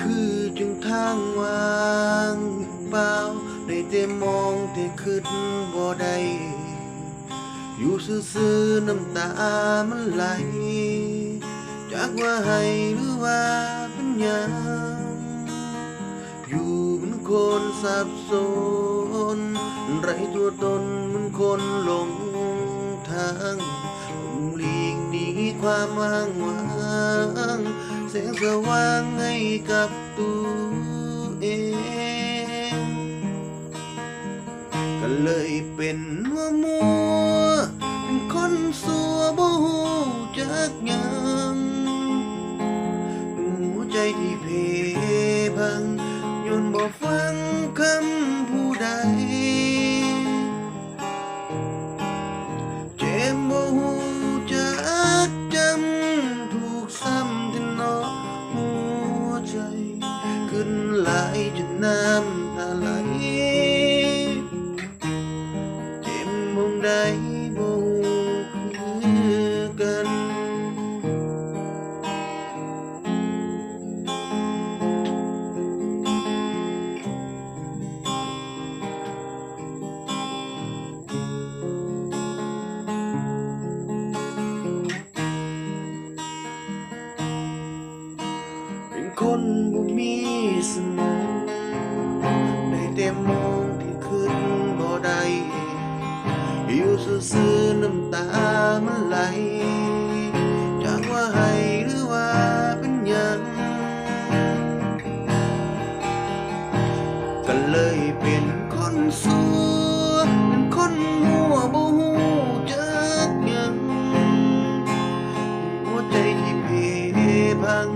คืนจนทางวางเปล่าได้แต่มองแต่คิดบ่ได้อยู่ซื่อๆน้ำตามันไหล จากว่าให้หรือว่าเป็นยังอยู่เป็นคนสับสนไรตัวตนเหมันคนหลงทางผมหลีกหนีความว่างวาง แสงสว่างให้กับตัวเองก็เลยเป็นว่ามัวเป็นคนสัวบ่ฮู้จักหยังหัวใจที่เพพังย้อนบ่ฟังคำ จนน้ำตาไหลเจ็บมองใดบ่คือกันเป็นคนบ่มี ซื้อน้ำตามันไหลจากว่าให้หรือว่าเป็นยังก็เลยเป็นคนสัวเป็นคนหัวบหูจักยังหัวใจที่เพพัง